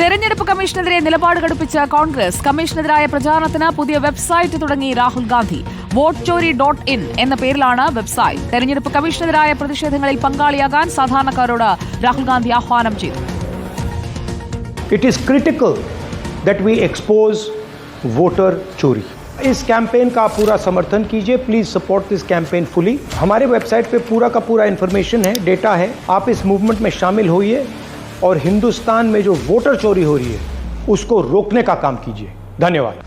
തെരഞ്ഞെടുപ്പ് കമ്മീഷനെതിരെ നിലപാട് ഘടിപ്പിച്ച കോൺഗ്രസ് കമ്മീഷനെതിരായ പ്രചാരണത്തിന് പുതിയ വെബ്സൈറ്റ് തുടങ്ങി Rahul Gandhi vote chori dot in എന്ന പേരിലാണ് വെബ്സൈറ്റ് തെരഞ്ഞെടുപ്പ് കമ്മീഷനെതിരായ പ്രതിഷേധങ്ങളിൽ പങ്കാളിയാകാൻ സാധാരണക്കാരോട് രാഹുൽ ഗാന്ധി ആഹ്വാനം ചെയ്തു it is critical that we expose voter चोरी इस कैंपेन का आप पूरा समर्थन कीजिए please support this campaign fully हमारे वेबसाइट पे पूरा का पूरा इन्फॉर्मेशन है डेटा है आप इस मूवमेंट में शामिल होइए और हिंदुस्तान में जो वोटर चोरी हो रही है उसको रोकने का काम कीजिए धन्यवाद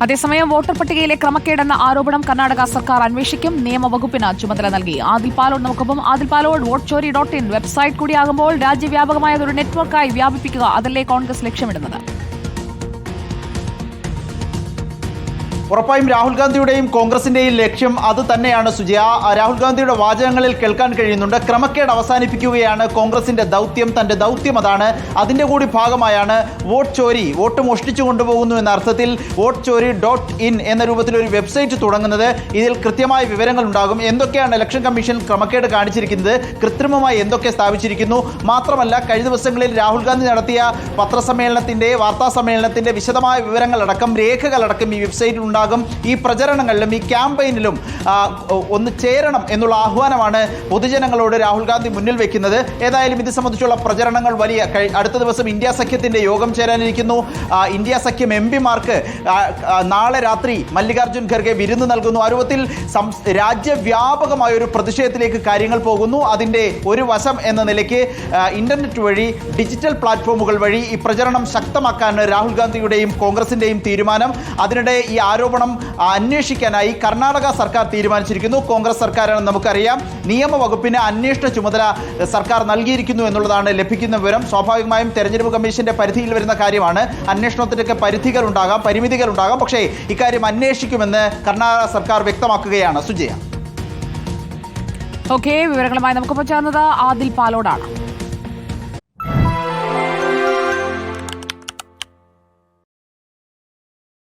അതേസമയം വോട്ടർ പട്ടികയിലെ ക്രമക്കേടെന്ന ആരോപണം കർണാടക സർക്കാർ അന്വേഷിക്കും നിയമവകുപ്പിന് ചുമതല നൽകി ആദിൽ പാലോട് നമുക്കൊപ്പം Adil Palode vote chori dot in website കൂടിയാകുമ്പോൾ രാജ്യവ്യാപകമായ ഒരു നെറ്റ്വർക്കായി വ്യാപിപ്പിക്കുക അതല്ലേ കോൺഗ്രസ് ലക്ഷ്യമിടുന്നത് ഉറപ്പായും രാഹുൽ ഗാന്ധിയുടെയും കോൺഗ്രസിന്റെയും ലക്ഷ്യം അത് തന്നെയാണ് സുജയ. രാഹുൽ ഗാന്ധിയുടെ വാചകങ്ങളിൽ കേൾക്കാൻ കഴിയുന്നുണ്ട്. ക്രമക്കേട് അവസാനിപ്പിക്കുകയാണ് കോൺഗ്രസിന്റെ ദൗത്യം. തന്റെ ദൗത്യം അതാണ്. അതിന്റെ കൂടി ഭാഗമായാണ് വോട്ട് ചോരി വോട്ട് മോഷ്ടിച്ചു കൊണ്ടുപോകുന്നു എന്ന അർത്ഥത്തിൽ വോട്ട് ചോരി ഡോട്ട് ഇൻ എന്ന രൂപത്തിൽ ഒരു വെബ്സൈറ്റ് തുടങ്ങുന്നത്. ഇതിൽ കൃത്യമായ വിവരങ്ങൾ ഉണ്ടാകും. എന്തൊക്കെയാണ് ഇലക്ഷൻ കമ്മീഷൻ ക്രമക്കേട് കാണിച്ചിരിക്കുന്നത്? കൃത്രിമമായി എന്തൊക്കെ സ്ഥാപിച്ചിരിക്കുന്നു? മാത്രമല്ല കഴിഞ്ഞ ദിവസങ്ങളിൽ രാഹുൽ ഗാന്ധി നടത്തിയ പത്രസമ്മേളനത്തിന്റെ വാർത്താ സമ്മേളനത്തിന്റെ വിശദമായ വിവരങ്ങളടക്കം രേഖകളടക്കം ഈ വെബ്സൈറ്റിൽ ഉണ്ടാകും. ഈ പ്രചരണങ്ങളിലും ഈ ക്യാമ്പയിനിലും ഒന്ന് ചേരണം എന്നുള്ള ആഹ്വാനമാണ് പൊതുജനങ്ങളോട് രാഹുൽ ഗാന്ധി മുന്നിൽ വെക്കുന്നത്. ഏതായാലും ഇത് സംബന്ധിച്ചുള്ള പ്രചരണങ്ങൾ വലിയ അടുത്ത ദിവസം ഇന്ത്യ സഖ്യത്തിന്റെ യോഗം ചേരാനിരിക്കുന്നു. ഇന്ത്യ സഖ്യം എം പിമാർക്ക് നാളെ രാത്രി മല്ലികാർജുൻ ഖർഗെ വിരുന്ന് നൽകുന്നു. അരൂപത്തിൽ രാജ്യവ്യാപകമായ ഒരു പ്രതിഷേധത്തിലേക്ക് കാര്യങ്ങൾ പോകുന്നു. അതിന്റെ ഒരു വശം എന്ന നിലയ്ക്ക് ഇന്റർനെറ്റ് വഴി ഡിജിറ്റൽ പ്ലാറ്റ്ഫോമുകൾ വഴി ഈ പ്രചരണം ശക്തമാക്കാൻ രാഹുൽ ഗാന്ധിയുടെയും കോൺഗ്രസിന്റെയും തീരുമാനം. അതിനിടെ ഈ ആരോപണം ആ, അന്വേഷിക്കാനായി കർണാടക സർക്കാർ തീരുമാനിച്ചിരിക്കുന്നു. കോൺഗ്രസ് സർക്കാരാണ് നമുക്കറിയാം. നിയമവകുപ്പിന് അന്വേഷണ ചുമതല സർക്കാർ നൽകിയിരിക്കുന്നു എന്നുള്ളതാണ് ലഭിക്കുന്ന വിവരം. സ്വാഭാവികമായും തെരഞ്ഞെടുപ്പ് കമ്മീഷന്റെ പരിധിയിൽ വരുന്ന കാര്യമാണ്. അന്വേഷണത്തിനൊക്കെ പരിധികൾ ഉണ്ടാകാം പരിമിതികൾ ഉണ്ടാകാം പക്ഷേ ഇക്കാര്യം അന്വേഷിക്കുമെന്ന് കർണാടക സർക്കാർ വ്യക്തമാക്കുകയാണ്. സുജയ. ഓക്കെ വിവരങ്ങളുമായി നമുക്ക് ചേർന്നത് ആദിൽ പാലോടാണ്.